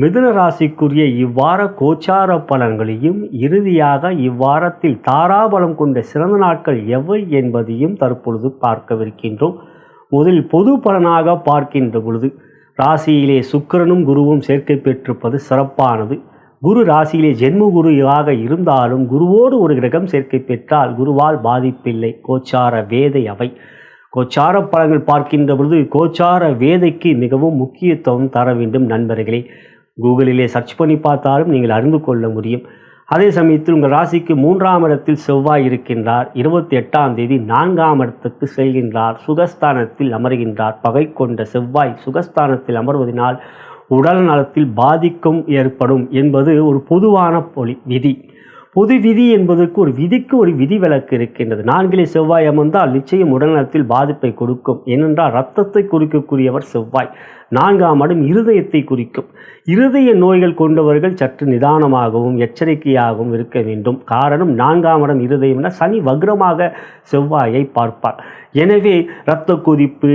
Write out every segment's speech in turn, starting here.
மிதுன ராசிக்குரிய இவ்வார கோச்சார பலன்களையும் இறுதியாக இவ்வாரத்தில் தாராபலம் கொண்ட சிறந்த நாட்கள் எவை என்பதையும் தற்பொழுது பார்க்கவிருக்கின்றோம். முதலில் பொது பலனாக பார்க்கின்ற பொழுது ராசியிலே சுக்கிரனும் குருவும் சேர்க்கை பெற்றிருப்பது சிறப்பானது. குரு ராசியிலே ஜென்ம குருவாக இருந்தாலும் குருவோடு ஒரு கிரகம் சேர்க்கை பெற்றால் குருவால் பாதிப்பில்லை. கோச்சார வேதை அவை. கோச்சார பலங்கள் பார்க்கின்ற பொழுது கோச்சார வேதைக்கு மிகவும் முக்கியத்துவம் தர வேண்டும் நண்பர்களே. கூகுளிலே சர்ச் பண்ணி பார்த்தாலும் நீங்கள் அறிந்து கொள்ள முடியும். அதே சமயத்தில் உங்கள் ராசிக்கு மூன்றாம் இடத்தில் செவ்வாய் இருக்கின்றார். இருபத்தி எட்டாம் தேதி நான்காம் இடத்துக்கு செல்கின்றார். சுகஸ்தானத்தில் அமர்கின்றார். பகை கொண்ட செவ்வாய் சுகஸ்தானத்தில் அமர்வதனால் உடல் நலத்தில் பாதிக்கும் ஏற்படும் என்பது ஒரு பொதுவான பொலி விதி. பொது விதி என்பதற்கு ஒரு விதிக்கு ஒரு விதிவிலக்கு இருக்கின்றது. நான்கிலே செவ்வாய் அமர்ந்தால் நிச்சயம் உடல்நலத்தில் பாதிப்பை கொடுக்கும். ஏனென்றால் ரத்தத்தை குறிக்கக்கூடியவர் செவ்வாய். நான்காம் இடம் இருதயத்தை குறிக்கும். இருதய நோய்கள் கொண்டவர்கள் சற்று நிதானமாகவும் எச்சரிக்கையாகவும் இருக்க வேண்டும். காரணம் நான்காம் இடம் இருதயம்னா சனி வக்ரமாக செவ்வாயை பார்ப்பார். எனவே இரத்த கொதிப்பு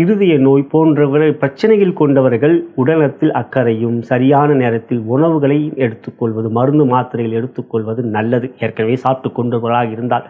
இருதய நோய் போன்றவர்கள் பிரச்சனைகள் கொண்டவர்கள் உடலத்தில் அக்கறையும் சரியான நேரத்தில் உணவுகளை எடுத்துக்கொள்வது மருந்து மாத்திரைகள் எடுத்துக்கொள்வது நல்லது. ஏற்கனவே சாப்பிட்டு கொண்டவர்களாக இருந்தால்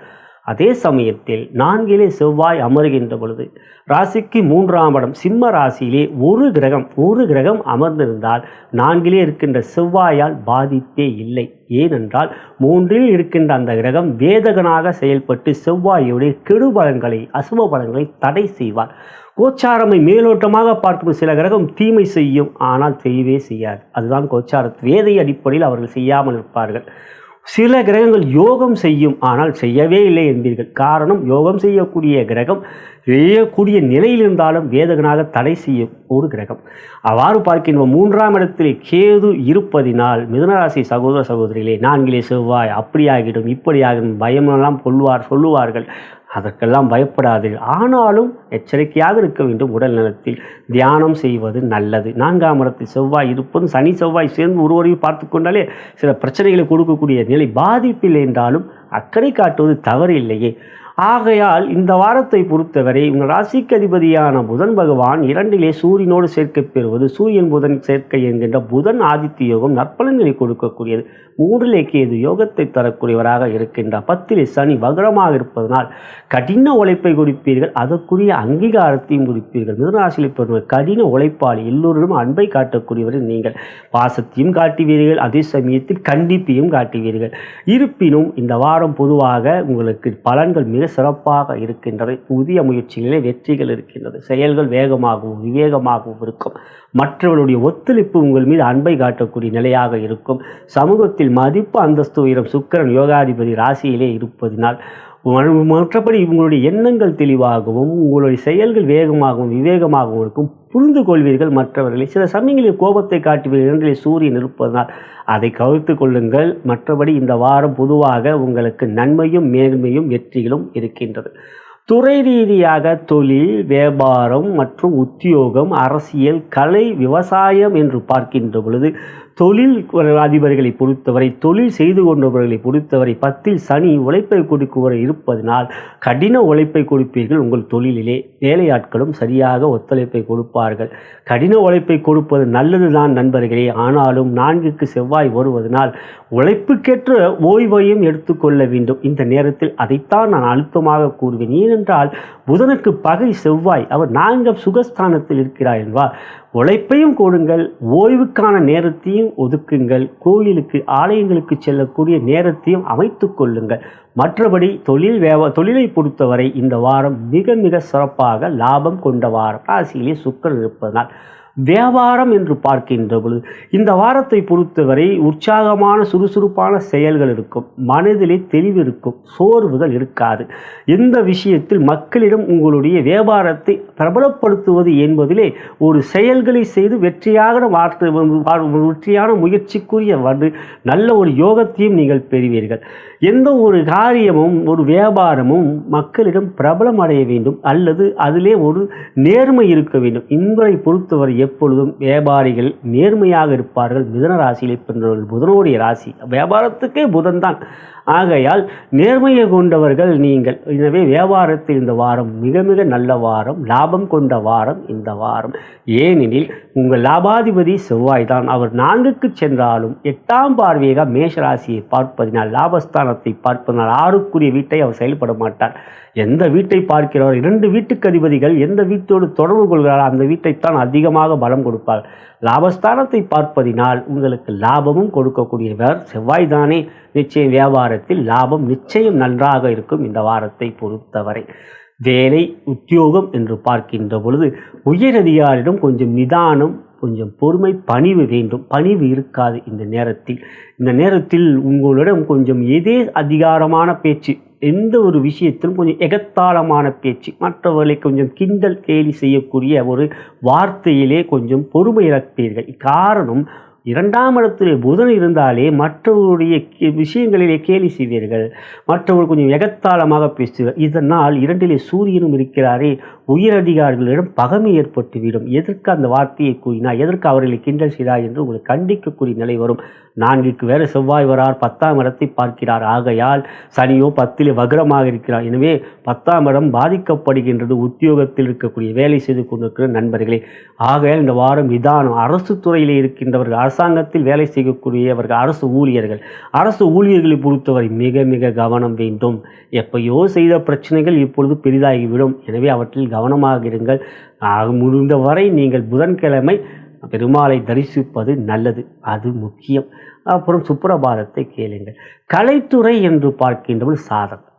அதே சமயத்தில் நான்கிலே செவ்வாய் அமருகின்ற பொழுது ராசிக்கு மூன்றாம் இடம் சிம்ம ராசியிலே ஒரு கிரகம் ஒரு கிரகம் அமர்ந்திருந்தால் நான்கிலே இருக்கின்ற செவ்வாயால் பாதிப்பே இல்லை. ஏனென்றால் மூன்றில் இருக்கின்ற அந்த கிரகம் வேதகனாக செயல்பட்டு செவ்வாயுடைய கெடுபலன்களை அசுப பலன்களை தடை செய்வார். கோச்சாரமை மேலோட்டமாக பார்க்கும் சில கிரகம் தீமை செய்யும் ஆனால் செய்யவே செய்யாது. அதுதான் கோச்சார வேதை அடிப்படையில் அவர்கள் செய்யாமல் இருப்பார்கள். சில கிரகங்கள் யோகம் செய்யும் ஆனால் செய்யவே இல்லை என்பீர்கள். காரணம் யோகம் செய்யக்கூடிய கிரகம் செய்யக்கூடிய நிலையில் இருந்தாலும் வேதகனாக தடை செய்யும் ஒரு கிரகம். அவ்வாறு பார்க்கின்ற மூன்றாம் இடத்தில் கேது இருப்பதினால் மிதனராசி சகோதர சகோதரிகளே நான்கிலே செவ்வாய் அப்படியாகிடும் இப்படியாகிடும் பயமெல்லாம் கொள்வார் சொல்லுவார்கள். அதற்கெல்லாம் பயப்படாதீர்கள் ஆனாலும் எச்சரிக்கையாக இருக்க வேண்டும். உடல் நலத்தில் தியானம் செய்வது நல்லது. நான்காம் இடத்தில் செவ்வாய் இருப்பதும் சனி செவ்வாய் சேர்ந்து ஒருவரையும் பார்த்து கொண்டாலே சில பிரச்சனைகளை கொடுக்கக்கூடிய நிலை. பாதிப்பில்லை என்றாலும் அக்கறை காட்டுவது தவறு இல்லையே ஆகையால் இந்த வாரத்தை பொறுத்தவரை உங்கள் ராசிக்கு அதிபதியான புதன் பகவான் இரண்டிலே சூரியனோடு சேர்க்கை பெறுவது சூரியன் புதன் சேர்க்கை என்கின்ற புதன் ஆதித்ய யோகம் நற்பலன்களை கொடுக்கக்கூடியது. மூன்றிலே கேது யோகத்தை தரக்கூடியவராக இருக்கின்றார். பத்திலே சனி வகரமாக இருப்பதனால் கடின உழைப்பை கொடுப்பீர்கள் அதற்குரிய அங்கீகாரத்தையும் கொடுப்பீர்கள். மிதனராசியில் பெறுவர் கடின உழைப்பாளி எல்லோரிடம் அன்பை காட்டக்கூடியவர் நீங்கள் பாசத்தையும் காட்டுவீர்கள் அதே சமயத்தில் கண்டிப்பையும் காட்டுவீர்கள். இருப்பினும் இந்த வாரம் பொதுவாக உங்களுக்கு பலன்கள் மிக சிறப்பாக இருக்கின்றது புதிய முயற்சிகளிலே வெற்றிகள் இருக்கின்றது. செயல்கள் வேகமாகவும் விவேகமாகவும் இருக்கும். மற்றவர்களுடைய ஒத்துழைப்பு உங்கள் மீது அன்பை காட்டக்கூடிய நிலையாக இருக்கும். சமூகத்தில் மதிப்பு அந்தஸ்து உயரம் சுக்கிரன் யோகாதிபதி ராசியிலே இருப்பதினால் மற்றபடி உங்களுடைய எண்ணங்கள் தெளிவாகவும் உங்களுடைய செயல்கள் வேகமாகவும் விவேகமாகவும் இருக்கும். புரிந்து கொள்வீர்கள் மற்றவர்களை. சில சமயங்களில் கோபத்தை காட்டுவீர்கள். என்று சூரியன் இருப்பதனால் அதை கவிழ்த்து கொள்ளுங்கள். மற்றபடி இந்த வாரம் பொதுவாக உங்களுக்கு நன்மையும் மேன்மையும் வெற்றிகளும் இருக்கின்றது. துறை ரீதியாக தொழில் வியாபாரம் மற்றும் உத்தியோகம் அரசியல் கலை விவசாயம் என்று பார்க்கின்ற பொழுது தொழில் அதிபர்களை பொறுத்தவரை தொழில் செய்து கொண்டவர்களை பொறுத்தவரை பத்தில் சனி உழைப்பை கொடுக்குவரை இருப்பதனால் கடின உழைப்பை கொடுப்பீர்கள். உங்கள் தொழிலிலே வேலையாட்களும் சரியாக ஒத்துழைப்பை கொடுப்பார்கள். கடின உழைப்பை கொடுப்பது நல்லதுதான் நண்பர்களே. ஆனாலும் நான்குக்கு செவ்வாய் வருவதனால் உழைப்புக்கேற்ற ஓய்வையும் எடுத்துக்கொள்ள வேண்டும். இந்த நேரத்தில் அதைத்தான் நான் அழுத்தமாக கூறுவேன். ஏனென்றால் புதனுக்கு பகை செவ்வாய். அவர் நான்கு சுகஸ்தானத்தில் இருக்கிறார் என்பார். உழைப்பையும் கொடுங்கள் ஓய்வுக்கான நேரத்தையும் ஒதுக்குங்கள் கோயிலுக்கு ஆலயங்களுக்கு செல்லக்கூடிய நேரத்தையும் அமைத்து கொள்ளுங்கள். மற்றபடி தொழில் வேவ தொழிலை பொறுத்தவரை இந்த வாரம் மிக மிக சிறப்பாக லாபம் கொண்ட வாரம். ராசியிலே சுக்கரன் இருப்பதனால் வியாபாரம் என்று பார்க்கின்ற பொழுது இந்த வாரத்தை பொறுத்தவரை உற்சாகமான சுறுசுறுப்பான செயல்கள் இருக்கும். மனதிலே தெளிவு இருக்கும். சோர்வுகள் இருக்காது. எந்த விஷயத்தில் மக்களிடம் உங்களுடைய வியாபாரத்தை பிரபலப்படுத்துவது என்பதிலே ஒரு செயல்களை செய்து வெற்றியாக வார்த்தை வெற்றியான முயற்சிக்குரிய வந்து நல்ல ஒரு யோகத்தையும் நீங்கள் பெறுவீர்கள். எந்த ஒரு காரியமும் ஒரு வியாபாரமும் மக்களிடம் பிரபலம் அடைய வேண்டும். அல்லது அதிலே ஒரு நேர்மை இருக்க வேண்டும். இன்பரை பொறுத்தவரை எப்பொழுதும் வியாபாரிகள் நேர்மையாக இருப்பார்கள். மிதன ராசியில் பிறந்தவர்கள் புதனுடைய ராசி. வியாபாரத்துக்கே புதன் தான் ஆகையால் நேர்மையை கொண்டவர்கள் நீங்கள். எனவே வியாபாரத்தில் இந்த வாரம் மிக மிக நல்ல வாரம் லாபம் கொண்ட வாரம் இந்த வாரம். ஏனெனில் உங்கள் லாபாதிபதி செவ்வாய் தான் அவர் நான்குக்கு சென்றாலும் எட்டாம் பார்வையாக மேஷராசியை பார்ப்பதினால் லாபஸ்தானத்தை பார்ப்பதனால் ஆறுக்குரிய வீட்டை அவர் செயல்பட மாட்டார். எந்த வீட்டை பார்க்கிறார் இரண்டு வீட்டுக்கு அதிபதிகள் எந்த வீட்டோடு தொடர்பு கொள்கிறாரோ அந்த வீட்டைத்தான் அதிகமாக பலம் கொடுப்பார். லாபஸ்தானத்தை பார்ப்பதினால் உங்களுக்கு லாபமும் கொடுக்கக்கூடியவர் செவ்வாய் தானே நிச்சயம் வாரத்தில் லாபம் நிச்சயம் நன்றாக இருக்கும் இந்த வாரத்தை பொறுத்தவரை. வேலை உத்தியோகம் என்று பார்க்கின்ற பொழுது உயரதிகாரிடம் கொஞ்சம் நிதானம் கொஞ்சம் பொறுமை பணிவு வேண்டும். பணிவு இருக்காது இந்த நேரத்தில். இந்த நேரத்தில் உங்களிடம் கொஞ்சம் எதே அதிகாரமான பேச்சு எந்த ஒரு விஷயத்திலும் கொஞ்சம் எகத்தாளமான பேச்சு மற்றவர்களை கொஞ்சம் கிண்டல் கேலி செய்யக்கூடிய ஒரு வார்த்தையிலே கொஞ்சம் பொறுமை இழப்பீர்கள். காரணம் இரண்டாம் இடத்தில் புதன் இருந்தாலே மற்றவருடைய கே- விஷயங்களிலே கேலி செய்வீர்கள். மற்றவர் கொஞ்சம் எகத்தாளமாக பேசுவீர்கள் இதனால் இரண்டிலே சூரியனும் இருக்கிறாரே உயரதிகாரிகளிடம் பகமை ஏற்பட்டுவிடும். எதற்கு அந்த வார்த்தையை கூறினார் எதற்கு அவர்களை கிண்டல் செய்தார் என்று உங்களை கண்டிக்கக்கூடிய நிலை வரும். நான்குக்கு வேறு செவ்வாய் வரார் பத்தாம் இடத்தை பார்க்கிறார். ஆகையால் சனியோ பத்திலே வக்ரமாக இருக்கிறார். எனவே பத்தாம் இடம் பாதிக்கப்படுகின்றது. உத்தியோகத்தில் இருக்கக்கூடிய வேலை செய்து கொண்டிருக்கிற நண்பர்களே ஆகையால் இந்த வாரம் நிதானம் அரசு துறையிலே இருக்கின்றவர்கள் அரசாங்கத்தில் வேலை செய்யக்கூடியவர்கள் அரசு ஊழியர்கள். அரசு ஊழியர்களை பொறுத்தவரை மிக மிக கவனம் வேண்டும். எப்பயோ செய்த பிரச்சனைகள் இப்பொழுது பெரிதாகிவிடும். எனவே அவற்றில் கவனமாக இருங்கள். ஆக முடிந்தவரை நீங்கள் புதன்கிழமை பெருமாளை தரிசிப்பது நல்லது. அது முக்கியம். அப்புறம் சுப்பிரபாதத்தை கேளுங்கள். கலைத்துறை என்று பார்க்கின்றவள் சாதகம்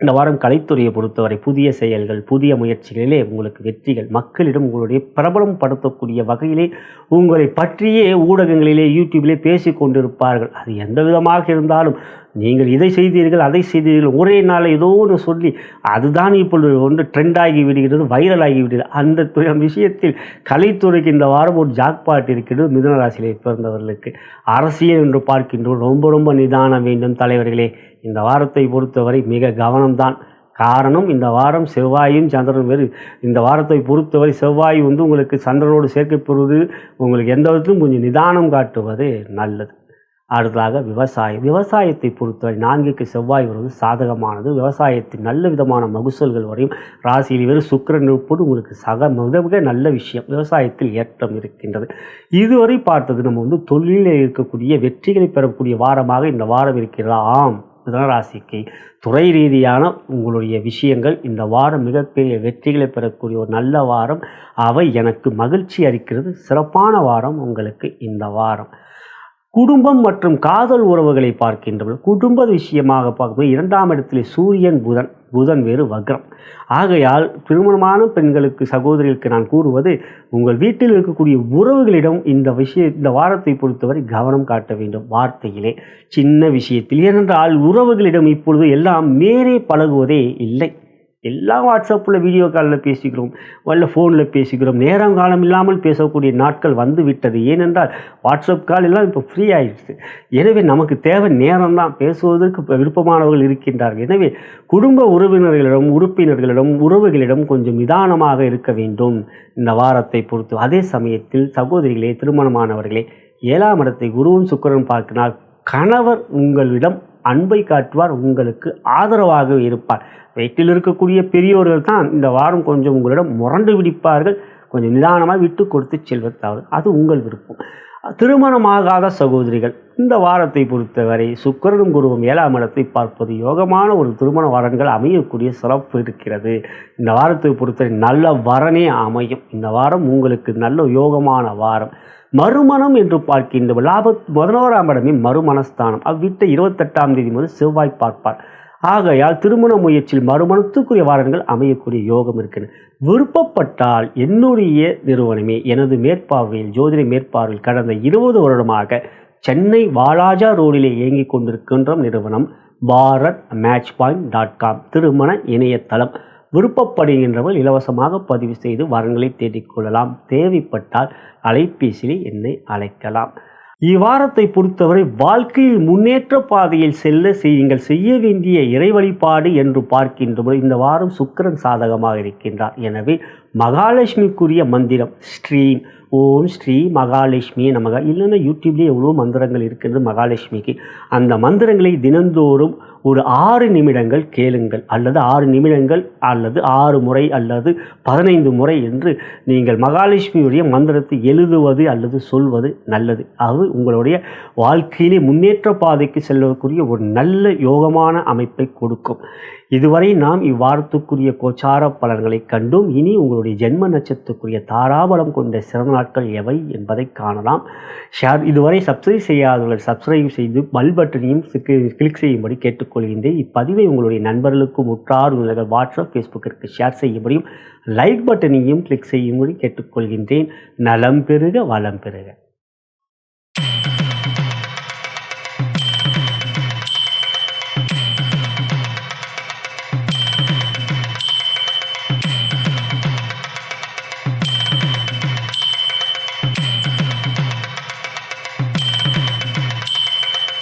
இந்த வாரம் கலைத்துறையை பொறுத்தவரை புதிய செயல்கள் புதிய முயற்சிகளிலே உங்களுக்கு வெற்றிகள். மக்களிடம் உங்களுடைய பிரபலம் படுத்தக்கூடிய வகையிலே உங்களை பற்றியே ஊடகங்களிலே யூடியூபிலே பேசி கொண்டிருப்பார்கள் அது எந்த விதமாக இருந்தாலும் நீங்கள் இதை செய்தீர்கள் அதை செய்தீர்கள் ஒரே நாளில் ஏதோ ஒன்று சொல்லி அதுதான் இப்பொழுது ஒன்று ட்ரெண்டாகி விடுகிறது வைரல் ஆகி விடுகிறது. அந்த துறை விஷயத்தில் கலைத்துறைக்கு இந்த வாரம் ஒரு ஜாக்பாட் இருக்கிறது மிதுனராசியிலே பிறந்தவர்களுக்கு. அரசியல் என்று பார்க்கின்றோம். ரொம்ப ரொம்ப நிதானம் வேண்டும் தலைவர்களே. இந்த வாரத்தை பொறுத்தவரை மிக கவனம்தான். காரணம் இந்த வாரம் செவ்வாயும் சந்திரன் வேறு. இந்த வாரத்தை பொறுத்தவரை செவ்வாய் வந்து உங்களுக்கு சந்திரனோடு சேர்க்கப்படுவது உங்களுக்கு எந்த விதத்திலும் கொஞ்சம் நிதானம் காட்டுவது நல்லது. அடுத்ததாக விவசாயம். விவசாயத்தை பொறுத்தவரை நான்குக்கு செவ்வாய் வருவது சாதகமானது. விவசாயத்தின் நல்ல விதமான மகசூல்கள் வரையும் ராசியில் வெறும் சுக்கிரன் இருப்பது உங்களுக்கு சக மிக மிக நல்ல விஷயம். விவசாயத்தில் ஏற்றம் இருக்கின்றது. இதுவரை பார்த்தது நம்ம வந்து தொழிலில் இருக்கக்கூடிய வெற்றிகளை பெறக்கூடிய வாரமாக இந்த வாரம் இருக்கிறதா? ஆம். மிதனராசிக்கு துறை ரீதியான உங்களுடைய விஷயங்கள் இந்த வாரம் மிகப்பெரிய வெற்றிகளை பெறக்கூடிய ஒரு நல்ல வாரம். அவை எனக்கு மகிழ்ச்சி அளிக்கிறது. சிறப்பான வாரம் உங்களுக்கு இந்த வாரம். குடும்பம் மற்றும் காதல் உறவுகளை பார்க்கின்றவர்கள் குடும்ப விஷயமாக பார்க்கும்போது இரண்டாம் இடத்திலே சூரியன் புதன் புதன் வேறு வக்ரம். ஆகையால் திருமணமான பெண்களுக்கு சகோதரிகளுக்கு நான் கூறுவது உங்கள் வீட்டில் இருக்கக்கூடிய உறவுகளிடம் இந்த விஷய இந்த வாரத்தை பொறுத்தவரை கவனம் காட்ட வேண்டும் வார்த்தையிலே. சின்ன விஷயத்தில் ஏனென்றால் உறவுகளிடம் இப்பொழுது எல்லாம் மேலே பழகுவதே இல்லை. எல்லாம் வாட்ஸ்அப்பில் வீடியோ காலில் பேசிக்கிறோம். வல்ல ஃபோனில் பேசிக்கிறோம். நேரம் காலம் இல்லாமல் பேசக்கூடிய நாட்கள் வந்து விட்டது. ஏனென்றால் வாட்ஸ்அப் கால் எல்லாம் இப்போ ஃப்ரீ ஆயிடுச்சு. எனவே நமக்கு தேவை நேரம் தான். பேசுவதற்கு விருப்பமானவர்கள் இருக்கின்றார்கள். எனவே குடும்ப உறவினர்களிடம் உறுப்பினர்களிடம் உறவுகளிடம் கொஞ்சம் நிதானமாக இருக்க வேண்டும். இந்த வாரத்தை பொறுத்து. அதே சமயத்தில் சகோதரிகளே திருமணமானவர்களே ஏழாம் இடத்தை குருவும் சுக்கரன் பார்க்கினால் கணவர் உங்களிடம் அன்பை காட்டுவார் உங்களுக்கு ஆதரவாக இருப்பார். வீட்டில் இருக்கக்கூடிய பெரியோர்கள் தான் இந்த வாரம் கொஞ்சம் உங்களிடம் முரண்டு விடிப்பார்கள். கொஞ்சம் நிதானமாக விட்டு கொடுத்து செல்வது தவறு அது உங்கள் விருப்பம். திருமணமாகாத சகோதரிகள் இந்த வாரத்தை பொறுத்தவரை சுக்கிரனும் குருவும் ஏழாம் இடத்தை பார்ப்பது யோகமான ஒரு திருமண வரன்கள் அமையக்கூடிய சிறப்பு இருக்கிறது. இந்த வாரத்தை பொறுத்தவரை நல்ல வரனே அமையும். இந்த வாரம் உங்களுக்கு நல்ல யோகமான வாரம். மறுமணம் என்று பார்க்கின்ற லாப பதினோராம் இடமே மறுமணஸ்தானம் அவ்விட்ட இருபத்தெட்டாம் தேதி முதல் செவ்வாய் பார்ப்பார். ஆகையால் திருமண முயற்சியில் மறுமணத்துக்குரிய வாரங்கள் அமையக்கூடிய யோகம் இருக்கின்றன விருப்பப்பட்டால் என்னுடைய நிறுவனமே எனது மேற்பார்வையில் ஜோதிட மேற்பார்வையில் கடந்த இருபது வருடமாக சென்னை வாலாஜா ரோடிலே இயங்கிக் கொண்டிருக்கின்ற நிறுவனம் Bharat match point dot com திருமண இணையதளம். விருப்பப்படுகின்றவர்கள் இலவசமாக பதிவு செய்து வரங்களை தேடிக்கொள்ளலாம் தேவைப்பட்டால் அலைபேசியில் என்னை அழைக்கலாம். இவ்வாரத்தை பொறுத்தவரை வாழ்க்கையில் முன்னேற்ற பாதையில் செல்ல நீங்கள் செய்ய வேண்டிய இறை வழிபாடு என்று பார்க்கின்றபோது இந்த வாரம் சுக்கரன் சாதகமாக இருக்கின்றார். எனவே மகாலட்சுமிக்குரிய மந்திரம். ஸ்ரீம் ஓம் ஸ்ரீ மகாலட்சுமி நமக. இல்லைன்னா யூடியூப்லேயே எவ்வளோ மந்திரங்கள் இருக்கிறது மகாலட்சுமிக்கு. அந்த மந்திரங்களை தினந்தோறும் ஒரு ஆறு நிமிடங்கள் கேளுங்கள். அல்லது ஆறு நிமிடங்கள் அல்லது ஆறு முறை அல்லது பதினைந்து முறை என்று நீங்கள் மகாலட்சுமியுடைய மந்திரத்தை எழுதுவது அல்லது சொல்வது நல்லது. அது உங்களுடைய வாழ்க்கையிலே முன்னேற்ற பாதைக்கு செல்வதற்குரிய ஒரு நல்ல யோகமான அமைப்பை கொடுக்கும். இதுவரை நாம் இவ்வாரத்துக்குரிய கோச்சார பலன்களை கண்டும். இனி உங்களுடைய ஜென்ம நட்சத்திரத்துக்குரிய தாராபலம் கொண்ட சிறந்த நாட்கள் எவை என்பதை காணலாம். ஷேர் இதுவரை சப்ஸ்கிரைப் செய்யாதவர்கள் சப்ஸ்கிரைப் செய்து பல் பட்டனையும் கிளிக் செய்யும்படி கேட்டுக்கொள்கின்றேன். இப்பதிவை உங்களுடைய நண்பர்களுக்கும் உற்றார் உங்கள் வாட்ஸ்அப் ஃபேஸ்புக்கிற்கு ஷேர் செய்யும்படியும் லைக் பட்டனையும் கிளிக் செய்யும்படி கேட்டுக்கொள்கின்றேன். நலம் பெறுக வளம் பெருக.